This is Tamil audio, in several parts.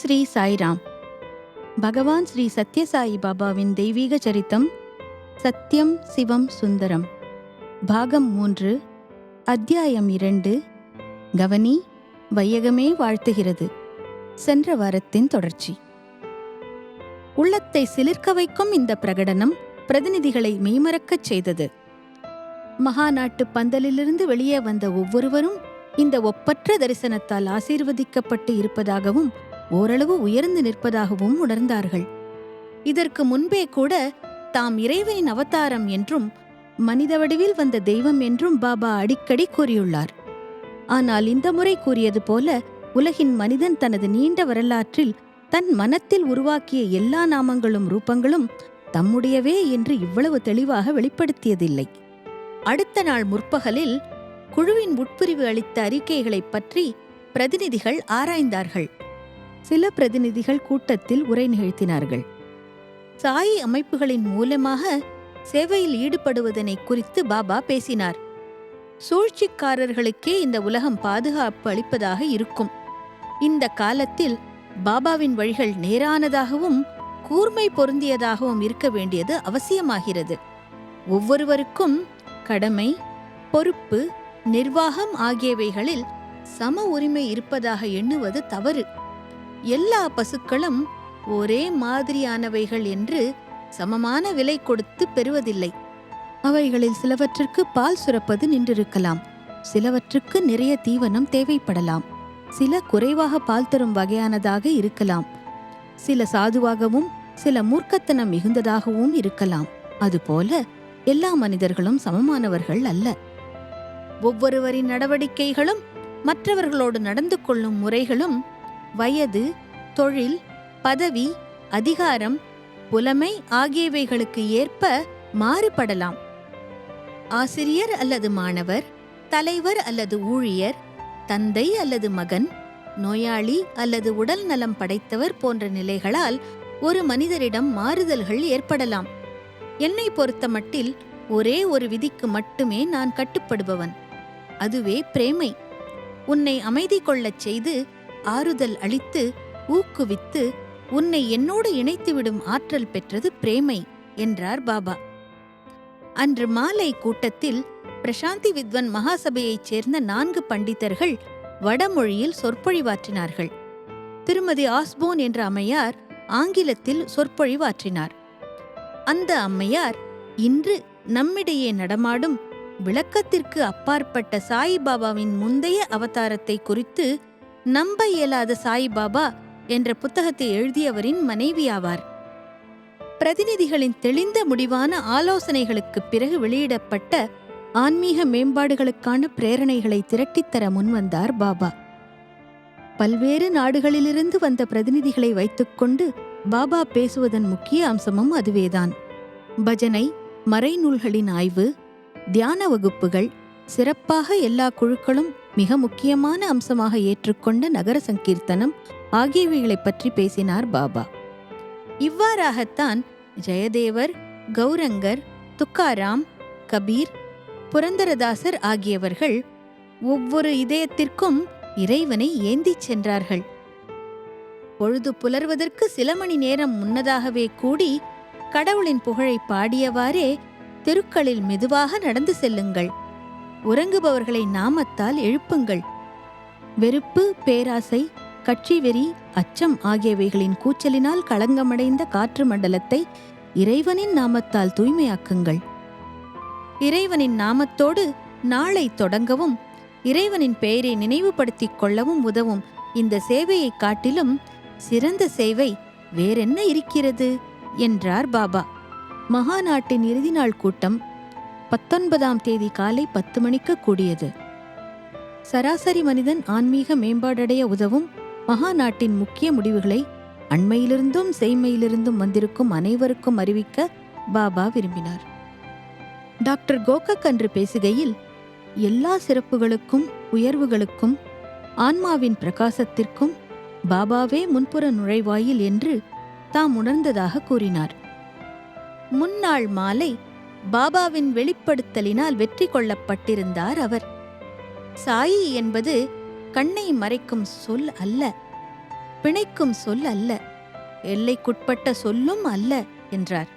ஸ்ரீ சாய்ராம். பகவான் ஸ்ரீ சத்யசாயி பாபாவின் தெய்வீக சரித்தம் சத்யம் சிவம் சுந்தரம். பாகம் மூன்று அத்தியாயம் இரண்டு கவனி வையகமே வாழ்த்துகிறது. சென்ற வாரத்தின் தொடர்ச்சி. உள்ளத்தை சிலிர்க்க வைக்கும் இந்த பிரகடனம் பிரதிநிதிகளை மெய்மறக்கச் செய்தது. மகாநாட்டு பந்தலிலிருந்து வெளியே வந்த ஒவ்வொருவரும் இந்த ஒப்பற்ற தரிசனத்தால் ஆசீர்வதிக்கப்பட்டு இருப்பதாகவும் ஓரளவு உயர்ந்து நிற்பதாகவும் உணர்ந்தார்கள். இதற்கு முன்பே கூட தாம் இறைவனின் அவதாரம் என்றும் மனித வடிவில் வந்த தெய்வம் என்றும் பாபா அடிக்கடி கூறியுள்ளார். ஆனால் இந்த முறை கூறியது போல உலகின் மனிதன் தனது நீண்ட வரலாற்றில் தன் மனத்தில் உருவாக்கிய எல்லா நாமங்களும் ரூபங்களும் தம்முடையவே என்று இவ்வளவு தெளிவாக வெளிப்படுத்தியதில்லை. அடுத்த நாள் முற்பகலில் குழுவின் உட்பிரிவு அளித்த அறிக்கைகளைப் பற்றி பிரதிநிதிகள் ஆராய்ந்தார்கள். சில பிரதிநிதிகள் கூட்டத்தில் உரை நிகழ்த்தினார்கள். சாயி அமைப்புகளின் மூலமாக சேவையில் ஈடுபடுவதனை குறித்து பாபா பேசினார். சூழ்ச்சிக்காரர்களுக்கே இந்த உலகம் பாதுகாப்பு அளிப்பதாக இருக்கும். இந்த காலத்தில் பாபாவின் வழிகள் நேரானதாகவும் கூர்மை பொருந்தியதாகவும் இருக்க வேண்டியது அவசியமாகிறது. ஒவ்வொருவருக்கும் கடமை பொறுப்பு நிர்வாகம் ஆகியவைகளில் சம உரிமை இருப்பதாக எண்ணுவது தவறு. எல்லா பசுக்களும் ஒரே மாதிரியானவைகள் என்று சமமான விலை கொடுத்து பெறுவதில்லை. அவைகளில் சிலவற்றுக்கு பால் சுரப்பது நின்றிருக்கலாம். சிலவற்றுக்கு நிறைய தீவனம் தேவைப்படலாம். சில குறைவாக பால் தரும் வகையானதாக இருக்கலாம். சில சாதுவாகவும் சில மூர்க்கத்தனம் மிகுந்ததாகவும் இருக்கலாம். அதுபோல எல்லா மனிதர்களும் சமமானவர்கள் அல்ல. ஒவ்வொருவரின் நடவடிக்கைகளும் மற்றவர்களோடு நடந்து கொள்ளும் முறைகளும் வயது தொழில் பதவி அதிகாரம் புலமை ஆகியவைகளுக்கு ஏற்ப மாறுபடலாம். ஆசிரியர் அல்லது மாணவர் தலைவர் அல்லது ஊழியர் தந்தை அல்லது மகன் நோயாளி அல்லது உடல் நலம் படைத்தவர் போன்ற நிலைகளால் ஒரு மனிதரிடம் மாறுதல்கள் ஏற்படலாம். என்னை பொறுத்தமட்டில் ஒரே ஒரு விதிக்கு மட்டுமே நான் கட்டுப்படுபவன். அதுவே பிரேமை. உன்னை அமைதி கொள்ளச் செய்து ஆறுதல் அளித்து ஊக்குவித்து உன்னை என்னோடு இணைத்துவிடும் ஆற்றல் பெற்றது பிரேமை என்றார் பாபா. அன்று மாலை கூட்டத்தில் பிரசாந்தி வித்வன் மகாசபையைச் சேர்ந்த நான்கு பண்டிதர்கள் வடமொழியில் சொற்பொழிவாற்றினார்கள். திருமதி ஆஸ்போன் என்ற அம்மையார் ஆங்கிலத்தில் சொற்பொழிவாற்றினார். அந்த அம்மையார் இன்று நம்மிடையே நடமாடும் விளக்கத்திற்கு அப்பாற்பட்ட சாயிபாபாவின் முந்தைய அவதாரத்தை குறித்து நம்ப இயலாத சாய்பாபா என்ற புத்தகத்தை எழுதியவரின் மனைவியாவார் பிரதிநிதிகளின் தெளிந்த முடிவான ஆலோசனைகளுக்குப் பிறகு வெளியிடப்பட்ட ஆன்மீக மேம்பாடுகளுக்கான பிரேரணைகளை திரட்டித்தர முன்வந்தார் பாபா. பல்வேறு நாடுகளிலிருந்து வந்த பிரதிநிதிகளை வைத்துக்கொண்டு பாபா பேசுவதன் முக்கிய அம்சமும் அதுவேதான். பஜனை மறைநூல்களின் ஆய்வு தியான வகுப்புகள் சிறப்பாக எல்லா குழுக்களும் மிக முக்கியமான அம்சமாக ஏற்றுக்கொண்ட நகர சங்கீர்த்தனம் ஆகியவைகளைப் பற்றி பேசினார் பாபா. இவ்வாறாகத்தான் ஜெயதேவர் கௌரங்கர் துக்காராம் கபீர் புரந்தரதாசர் ஆகியவர்கள் ஒவ்வொரு இதயத்திற்கும் இறைவனை ஏந்திச் சென்றார்கள். பொழுது புலர்வதற்கு சில மணி நேரம் முன்னதாகவே கூடி கடவுளின் புகழை பாடியவாறே தெருக்களில் மெதுவாக நடந்து செல்லுங்கள். உறங்குபவர்களை நாமத்தால் எழுப்புங்கள். வெறுப்பு பேராசை கட்சி வெறி அச்சம் ஆகியவைகளின் கூச்சலினால் களங்கமடைந்த காற்று மண்டலத்தை இறைவனின் நாமத்தால் தூய்மையாக்குங்கள். இறைவனின் நாமத்தோடு நாளை தொடங்கவும் இறைவனின் பெயரை நினைவுபடுத்திக் கொள்ளவும் உதவும் இந்த சேவையைக் காட்டிலும் சிறந்த சேவை வேறென்ன இருக்கிறது? என்றார் பாபா. மகாநாட்டின் இறுதி நாள் கூட்டம் பத்தொன்பதாம் தேதி காலை பத்து மணிக்கு கூடியது. சராசரி மனிதன் ஆன்மீக மேம்பாடடைய உதவும் மகாநாட்டின் முக்கிய முடிவுகளை அண்மையிலிருந்தும் செய்மையிலிருந்தும் வந்திருக்கும் அனைவருக்கும் அறிவிக்க பாபா விரும்பினார். டாக்டர் கோகக் அன்று பேசுகையில் எல்லா சிறப்புகளுக்கும் உயர்வுகளுக்கும் ஆன்மாவின் பிரகாசத்திற்கும் பாபாவே முன்புற நுழைவாயில் என்று தாம் உணர்ந்ததாக கூறினார். முன்னாள் மாலை பாபாவின் வெளிப்படுத்தலினால் வெற்றி கொள்ளப்பட்டிருந்தார் அவர். சாயி என்பது கண்ணை மறைக்கும் சொல் அல்ல பிணைக்கும் சொல் அல்ல எல்லைக்குட்பட்ட சொல்லும் அல்ல என்றார்.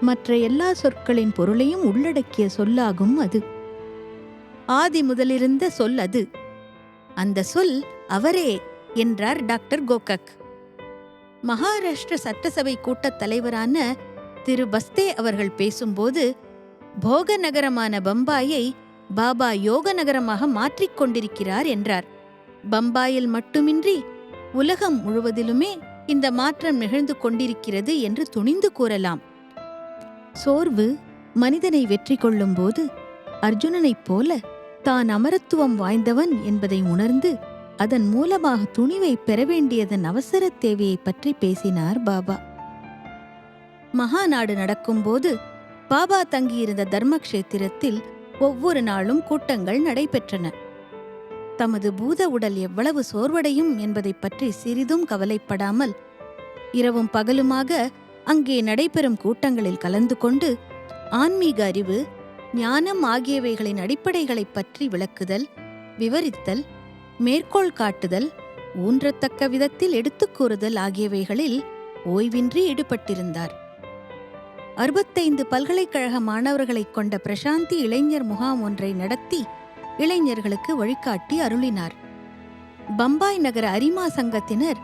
மற்ற எல்லா சொற்களின் பொருளையும் உள்ளடக்கிய சொல்லாகும் அது. ஆதி முதலிருந்த சொல் அது. அந்த சொல் அவரே என்றார் டாக்டர் கோகக் மகாராஷ்டிர சட்டசபை கூட்டத் தலைவரான திரு பஸ்தே அவர்கள் பேசும்போது போக நகரமான பம்பாயை பாபா யோக நகரமாக மாற்றிக் கொண்டிருக்கிறார் என்றார். பம்பாயில் மட்டுமின்றி உலகம் முழுவதிலுமே இந்த மாற்றம் நிகழ்ந்து கொண்டிருக்கிறது என்று துணிந்து கூறலாம். சோர்வு மனிதனை வெற்றி கொள்ளும்போது அர்ஜுனனைப் போல தான் அமரத்துவம் வாய்ந்தவன் என்பதை உணர்ந்து அதன் மூலமாக துணிவை பெற வேண்டியதன் அவசர தேவையைப் பற்றி பேசினார் பாபா. மகாநாடு நடக்கும்போது பாபா தங்கியிருந்த தர்மக்ஷேத்திரத்தில் ஒவ்வொரு நாளும் கூட்டங்கள் நடைபெற்றன. தமது பூத உடல் எவ்வளவு சோர்வடையும் என்பதைப் பற்றி சிறிதும் கவலைப்படாமல் இரவும் பகலுமாக அங்கே நடைபெறும் கூட்டங்களில் கலந்து கொண்டு ஆன்மீக அறிவு ஞானம் ஆகியவைகளின் அடிப்படைகளைப் பற்றி விளக்குதல் விவரித்தல் மேற்கோள் காட்டுதல் ஊன்றத்தக்க விதத்தில் எடுத்துக் கூறுதல் ஆகியவைகளில் ஓய்வின்றி ஈடுபட்டிருந்தார். அறுபத்தைந்து பல்கலைக்கழக மாணவர்களைக் கொண்ட பிரசாந்தி இளைஞர் முகாம் ஒன்றை நடத்தி இளைஞர்களுக்கு வழிகாட்டி அருளினார். பம்பாய் நகர அரிமா சங்கத்தினர்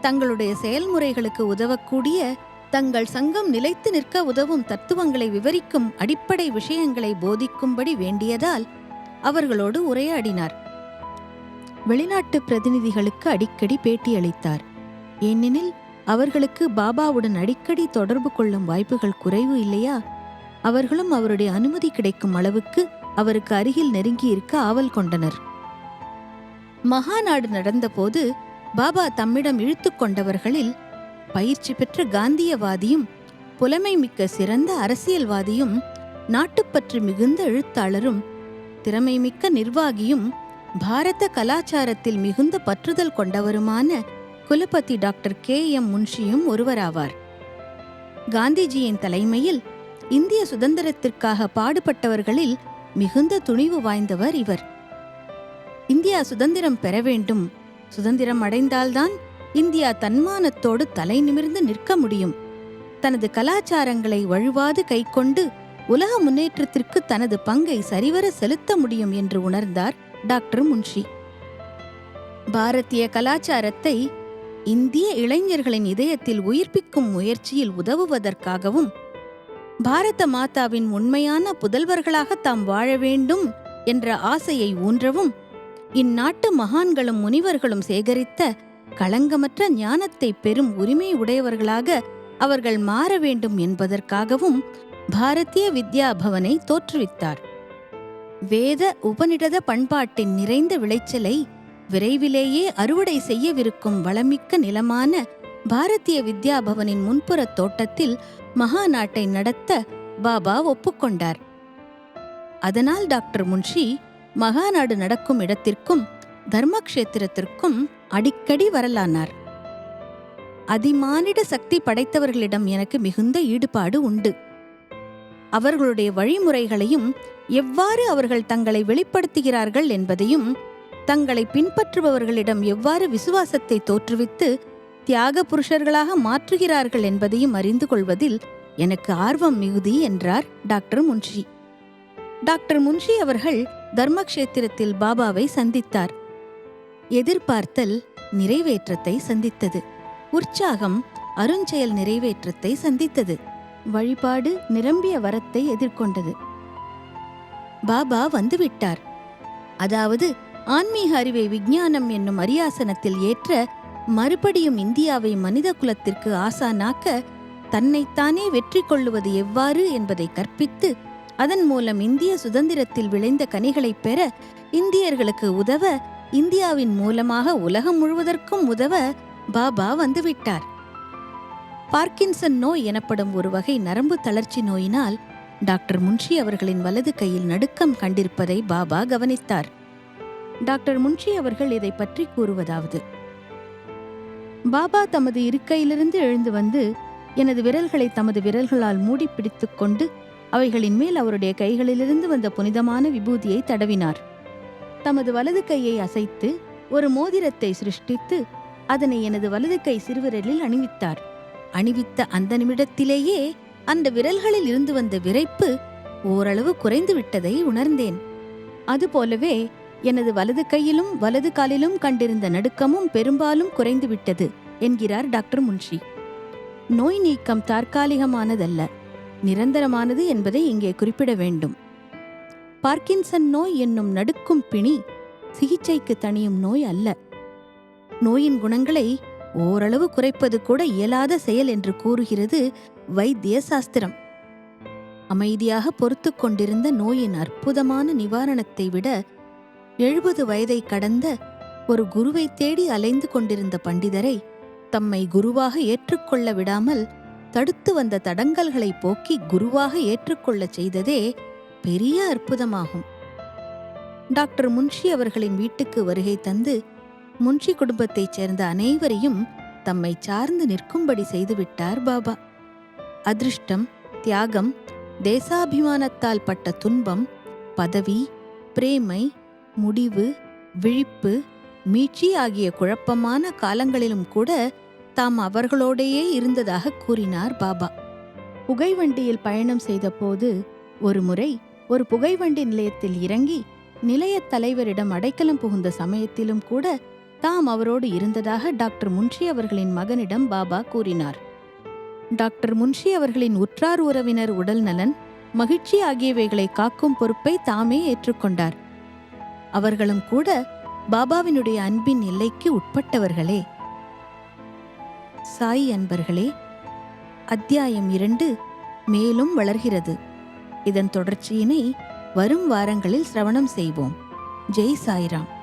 தங்களுடைய செயல்முறைகளுக்கு உதவக்கூடிய தங்கள் சங்கம் நிலைத்து நிற்க உதவும் தத்துவங்களை விவரிக்கும் அடிப்படை விஷயங்களை போதிக்கும்படி வேண்டியதால் அவர்களோடு உரையாடினார். வெளிநாட்டு பிரதிநிதிகளுக்கு அடிக்கடி பேட்டியளித்தார். ஏனெனில் அவர்களுக்கு பாபாவுடன் அடிக்கடி தொடர்பு கொள்ளும் வாய்ப்புகள் குறைவு இல்லையா? அவர்களும் அவருடைய அனுமதி கிடைக்கும் அளவுக்கு அவருக்கு அருகில் நெருங்கி இருக்க ஆவல் கொண்டனர். மகாநாடு நடந்தபோது பாபா தம்மிடம் இழுத்து கொண்டவர்களில் பயிற்சி பெற்ற காந்தியவாதியும் புலமை மிக்க சிறந்த அரசியல்வாதியும் நாட்டுப்பற்று மிகுந்த எழுத்தாளரும் திறமை மிக்க நிர்வாகியும் பாரத கலாச்சாரத்தில் மிகுந்த பற்றுதல் கொண்டவருமான குலபதி டாக்டர் கே எம் முன்ஷியும் ஒருவராவார். காந்திஜியின் தலைமையில் இந்திய சுதந்திரத்திற்காக பாடுபட்டவர்களில் மிகுந்த துணிவு வாய்ந்தவர் இவர். இந்தியா சுதந்திரம் பெற வேண்டும். சுதந்திரம் அடைந்தால்தான் இந்தியா தன்மானத்தோடு தலை நிமிர்ந்து நிற்க முடியும். தனது கலாச்சாரங்களை வழுவாது கைக்கொண்டு உலக முன்னேற்றத்திற்கு தனது பங்கை சரிவர செலுத்த முடியும் என்று உணர்ந்தார் டாக்டர் முன்ஷி. பாரதிய கலாச்சாரத்தை இந்திய இளைஞர்களின் இதயத்தில் உயிர்ப்பிக்கும் முயற்சியில் உதவுவதற்காகவும் பாரத மாதாவின் உண்மையான புதல்வர்களாக தாம் வாழ வேண்டும் என்ற ஆசையை ஊன்றவும் இந்நாட்டு மகான்களும் முனிவர்களும் சேகரித்த களங்கமற்ற ஞானத்தை பெறும் உரிமை உடையவர்களாக அவர்கள் மாற வேண்டும் என்பதற்காகவும் பாரதிய வித்யா பவனை தோற்றுவித்தார். வேத உபநிடத பண்பாட்டின் நிறைந்த விளைச்சலை விரைவிலேயே அறுவடை செய்யவிருக்கும் வளமிக்க நிலமான பாரதிய வித்யா பவனின் முன்புறத் தோட்டத்தில் மகாநாட்டை நடத்த பாபா ஒப்புக்கொண்டார். அதனால் டாக்டர் முன்ஷி மகாநாடு நடக்கும் இடத்திற்கும் தர்மக்ஷேத்திரத்திற்கும் அடிக்கடி வரலானார். அதிமானிட சக்தி படைத்தவர்களிடம் எனக்கு மிகுந்த ஈடுபாடு உண்டு. அவர்களுடைய வழிமுறைகளையும் எவ்வாறு அவர்கள் தங்களை வெளிப்படுத்துகிறார்கள் என்பதையும் தங்களை பின்பற்றுபவர்களிடம் எவ்வாறு விசுவாசத்தை தோற்றுவித்து தியாக புருஷர்களாக மாற்றுகிறார்கள் என்பதையும் அறிந்து கொள்வதில் எனக்கு ஆர்வம் மிகுதி என்றார் டாக்டர் முன்ஷி. டாக்டர் முன்ஷி அவர்கள் தர்மக்ஷேத்திரத்தில் பாபாவை சந்தித்தார். எதிர்பார்த்தல் நிறைவேற்றத்தை சந்தித்தது. உற்சாகம் அருஞ்செயல் நிறைவேற்றத்தை சந்தித்தது. வழிபாடு நிரம்பிய வரத்தை எதிர்கொண்டது. பாபா வந்துவிட்டார். அதாவது ஆன்மீக அறிவை விஞ்ஞானம் என்னும் அரியாசனத்தில் ஏற்ற மறுபடியும் இந்தியாவை மனித குலத்திற்கு ஆசானாக்க தன்னைத்தானே வெற்றி கொள்ளுவது எவ்வாறு என்பதை கற்பித்து அதன் மூலம் இந்திய சுதந்திரத்தில் விளைந்த கனிகளைப் பெற இந்தியர்களுக்கு உதவ இந்தியாவின் மூலமாக உலகம் முழுவதற்கும் உதவ பாபா வந்துவிட்டார். பார்க்கின்சன் நோய் எனப்படும் ஒரு வகை நரம்பு தளர்ச்சி நோயினால் டாக்டர் முன்ஷி அவர்களின் வலது கையில் நடுக்கம் கண்டிருப்பதை பாபா கவனித்தார். டாக்டர் முன்ஷி அவர்கள் இதை பற்றி கூறுவதாவது. பாபா தமது இருக்கையிலிருந்து எழுந்து வந்து எனது விரல்களை தமது விரல்களால் மூடி பிடித்து கொண்டு அவைகளின் மேல் அவருடைய கைகளிலிருந்து வந்த புனிதமான விபூதியை தடவினார். தமது வலது கையை அசைத்து ஒரு மோதிரத்தை சிருஷ்டித்து அதனை எனது வலது கை சிறுவிரலில் அணிவித்தார். அணிவித்த அந்த நிமிடத்திலேயே அந்த விரல்களில் இருந்து வந்த விரைப்பு ஓரளவு குறைந்து விட்டதை உணர்ந்தேன். அதுபோலவே எனது வலது கையிலும் வலது காலிலும் கண்டிருந்த நடுக்கமும் பெரும்பாலும் குறைந்துவிட்டது என்கிறார் டாக்டர் முன்ஷி. நோய் நீக்கம் தற்காலிகமானதல்ல நிரந்தரமானது என்பதை இங்கே குறிப்பிட வேண்டும். பார்க்கின்சன் நோய் என்னும் நடுக்கும் பிணி சிகிச்சைக்கு தணியும் நோய் அல்ல. நோயின் குணங்களை ஓரளவு குறைப்பது கூட இயலாத செயல் என்று கூறுகிறது வைத்திய சாஸ்திரம் அமைதியாக பொறுத்து கொண்டிருந்த நோயின் அற்புதமான நிவாரணத்தை விட எழுபது வயதை கடந்த ஒரு குருவை தேடி அலைந்து கொண்டிருந்த பண்டிதரை தம்மை குருவாக ஏற்றுக்கொள்ள விடாமல் தடுத்து வந்த தடங்கல்களை போக்கி குருவாக ஏற்றுக்கொள்ளச் செய்ததே பெரிய அற்புதமாகும். டாக்டர் முன்ஷி அவர்களின் வீட்டுக்கு வருகை தந்து முன்ஷி குடும்பத்தைச் சேர்ந்த அனைவரையும் தம்மை சார்ந்து நிற்கும்படி செய்துவிட்டார் பாபா. அதிர்ஷ்டம் தியாகம் தேசாபிமானத்தால் பட்ட துன்பம் பதவி பிரேமை முடிவு விழிப்பு மீட்சி ஆகிய குழப்பமான காலங்களிலும் கூட தாம் அவர்களோடையே இருந்ததாக கூறினார் பாபா. புகைவண்டியில் பயணம் செய்தபோது ஒருமுறை ஒரு புகைவண்டி நிலையத்தில் இறங்கி நிலையத் தலைவரிடம் அடைக்கலம் புகுந்த சமயத்திலும் கூட தாம் அவரோடு இருந்ததாக டாக்டர் முன்ஷி அவர்களின் மகனிடம் பாபா கூறினார். டாக்டர் முன்ஷி அவர்களின் உற்றார் உறவினர் உடல் நலன் மகிழ்ச்சி ஆகியவைகளை காக்கும் பொறுப்பை தாமே ஏற்றுக்கொண்டார். அவர்களும் கூட பாபாவினுடைய அன்பின் எல்லைக்கு உட்பட்டவர்களே. சாய் அன்பர்களே அத்தியாயம் இரண்டு மேலும் வளர்கிறது. இதன் தொடர்ச்சியினை வரும் வாரங்களில் சிரவணம் செய்வோம். ஜெய் சாய்ராம்.